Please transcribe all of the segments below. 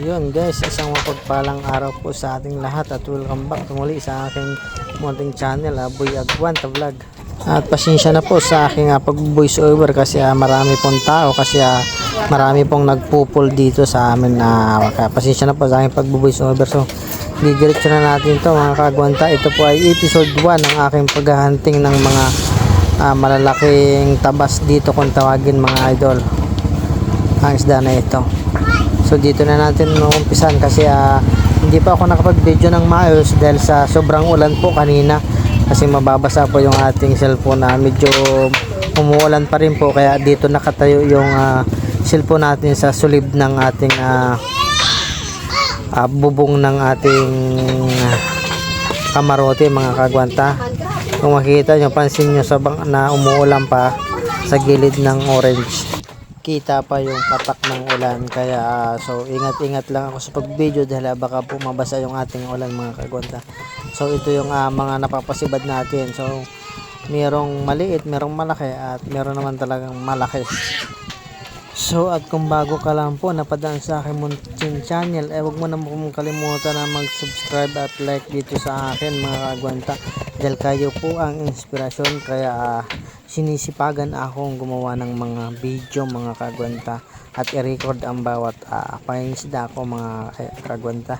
Ayun guys, isang mapagpalang araw po sa ating lahat at welcome back muli sa aking munting channel, ah, Boy Agwanta Vlog. At pasensya na po sa aking uh, pag-voice over kasi ah, marami pong tao kasi ah, marami pong nagpupul dito sa amin na uh, pasensya na po sa aking pag-voice over. So didiretso na natin to mga kagwanta. Ito po ay episode 1 ng aking paghahunting ng mga ah, malalaking tabas dito kung tawagin mga idol. Ang isda na ito. So dito na natin umpisan kasi ah, hindi pa ako nakapag-video ng maayos dahil sa sobrang ulan po kanina. Kasi mababasa po yung ating cellphone na medyo umuulan pa rin po. Kaya dito nakatayo yung ah, cellphone natin sa sulib ng ating ah, ah, bubong ng ating kamarote mga kagwanta. Kung makikita nyo pansin nyo sa bang, na umuulan pa sa gilid ng orange kita pa yung patak ng ulan kaya ah, so ingat-ingat lang ako sa pag-video dahil ah, baka po mabasa yung ating ulan mga kagwanta so ito yung ah, mga napapasibad natin. So merong maliit merong malaki at meron naman talagang malaki. So at kung bago ka lang po napadaan sa aking munting channel eh wag mo na pong kalimutan na mag-subscribe at like dito sa akin mga kagwanta dahil kayo po ang inspirasyon kaya ah, sinisipagan akong gumawa ng mga video mga kagwanta at i-record ang bawat uh, pangingisda ko mga eh, kagwanta.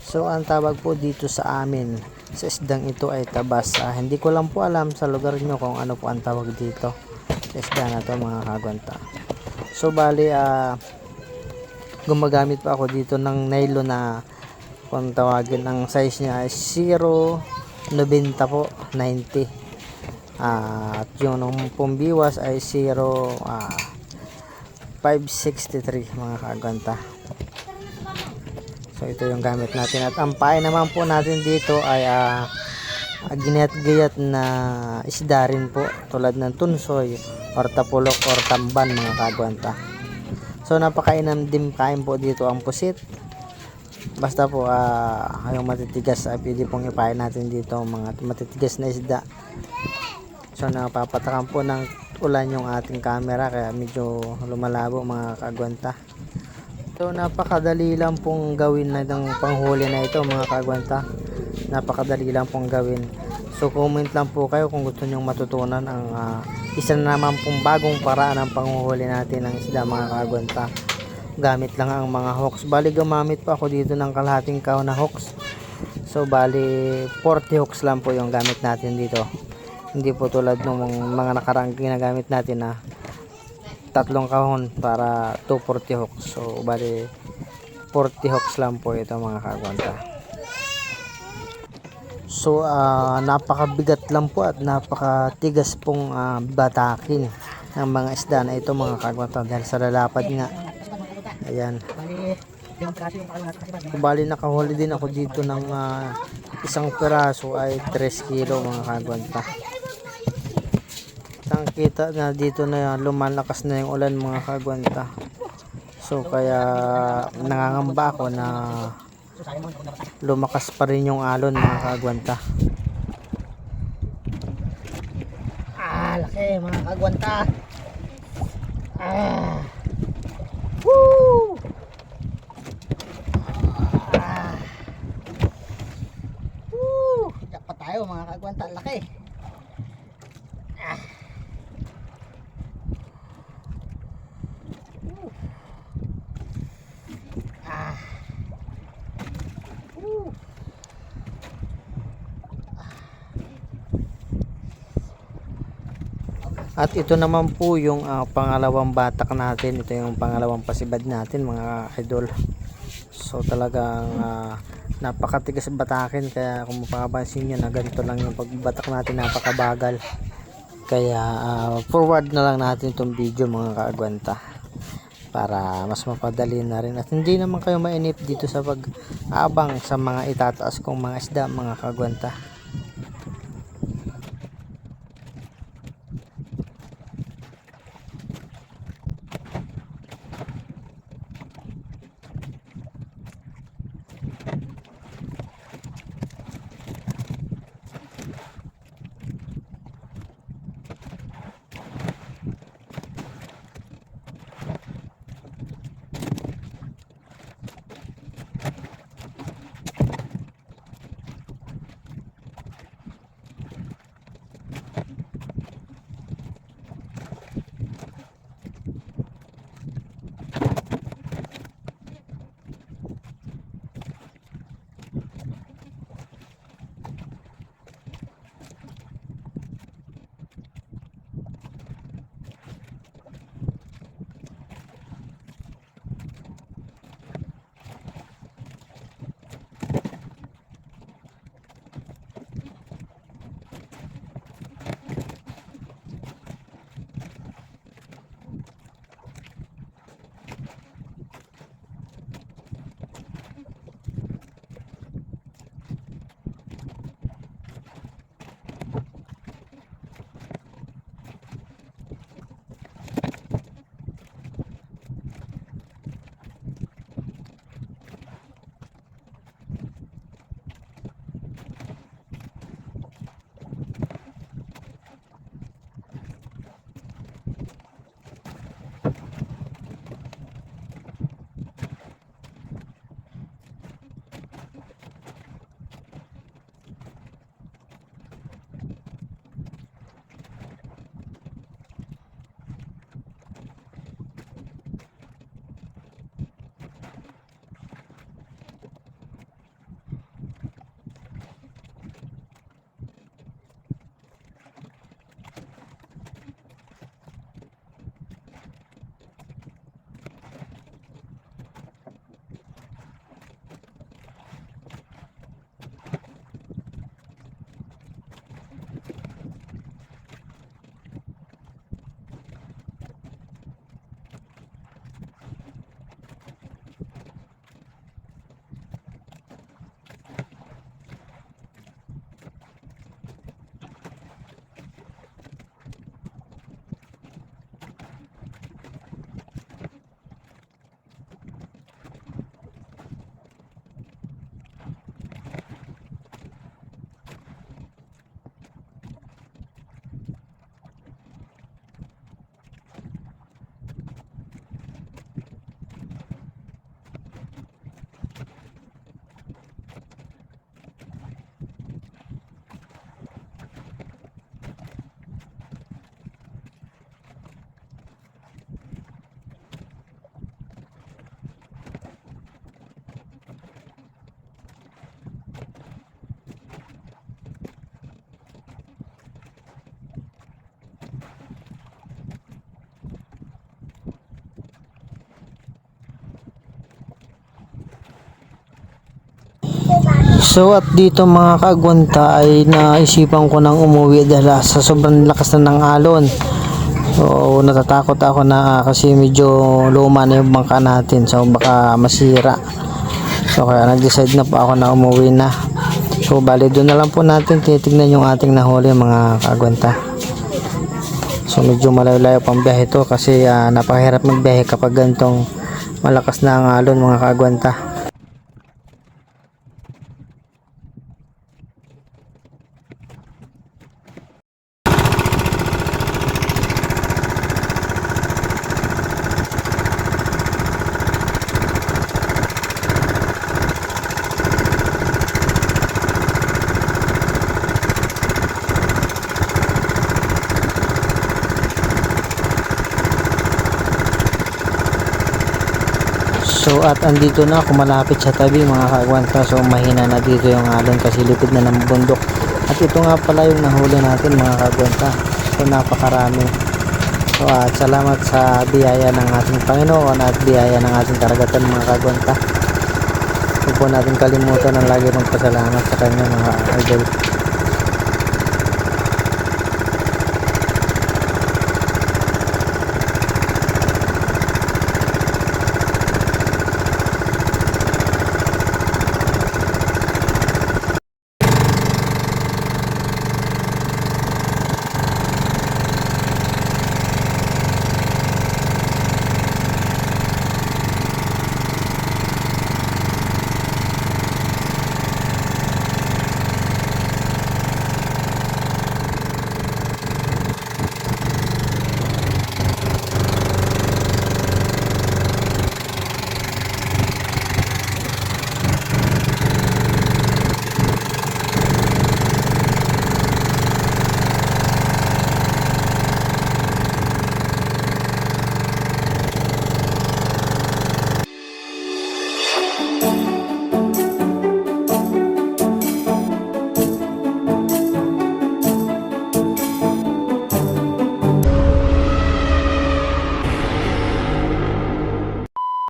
So ang tawag po dito sa amin sa isdang ito ay tabas. Ah, hindi ko lang po alam sa lugar nyo kung ano po ang tawag dito sa isda na to mga kagwanta. So bali ah gumagamit pa ako dito ng nylon na kung tawagin ang size niya ay 0.90 po 90 Ah, at yung nung pumbiwas ay 0 ah, 563 mga kaganta so ito yung gamit natin. At ang pain naman po natin dito ay ah, ginayat-gayat na isda rin po tulad ng tunsoy or tapulok or tamban mga kagwanta so napakainam din kain po dito ang pusit. Basta po ah yung matitigas ay pwede pong ipain natin dito mga matitigas na isda so napapatakan po ng ulan yung ating camera kaya medyo lumalabo mga kagwanta. So napakadali lang pong gawin na itong panghuli na ito mga kagwanta. Napakadali lang pong gawin. So comment lang po kayo kung gusto nyong matutunan ang ah, isa na naman pong bagong paraan ng panghuli natin ng isda mga kagwanta. Gamit lang ang mga hooks. Bali gumamit pa ako dito ng kalahating kaw na hooks. So bali 40 hooks lang po yung gamit natin dito hindi po tulad ng mga nakaraang ginagamit natin na tatlong kahon para 240 hooks. So bali 40 hooks lang po ito mga kagwanta. So ah, napakabigat lang po at napakatigas pong ah, batakin ng mga isda na ito mga kagwanta dahil sa lalapad nga. Ayan. Bali nakahuli din ako dito ng ah, isang piraso ay 3 kilo mga kagwanta. Ang kita na dito na lumalakas na yung ulan mga kagwanta. So kaya nangangamba ako na lumakas pa rin yung alon mga kagwanta. Ah, laki mga kagwanta. Ah. Woo! Ah. Woo! Jackpot tayo mga kagwanta, laki. Ah. Woo. Ah. Woo. At ito naman po yung ah, pangalawang batak natin. Ito yung pangalawang pasibad natin mga idol. So talagang ah, napakatigas batakin kaya kung mapapansin nyo na ganito lang yung pagbatak natin napakabagal. Kaya ah, forward na lang natin itong video mga kaagwanta para mas mapadali na rin at hindi naman kayo mainip dito sa pag-abang sa mga itataas kong mga isda mga kagwanta So at dito mga kagwanta ay naisipan ko nang umuwi dahil ah, sa sobrang lakas na ng alon. So natatakot ako na ah, kasi medyo luma na yung bangka natin so baka masira. So kaya nag-decide na po ako na umuwi na. So bali doon na lang po natin titignan yung ating nahuli mga kagwanta. So medyo malayo-layo pang biyahe to kasi ah, napakahirap magbiyahe kapag gantong malakas na ang alon mga kagwanta. So at andito na ako malapit sa tabi mga kagwanta so mahina na dito yung alon kasi lipid na ng bundok. At ito nga pala yung nahuli natin mga kagwanta so napakarami. So at salamat sa biyaya ng ating Panginoon at biyaya ng ating karagatan mga kagwanta huwag po natin kalimutan ang lagi magpasalamat sa kanya mga idol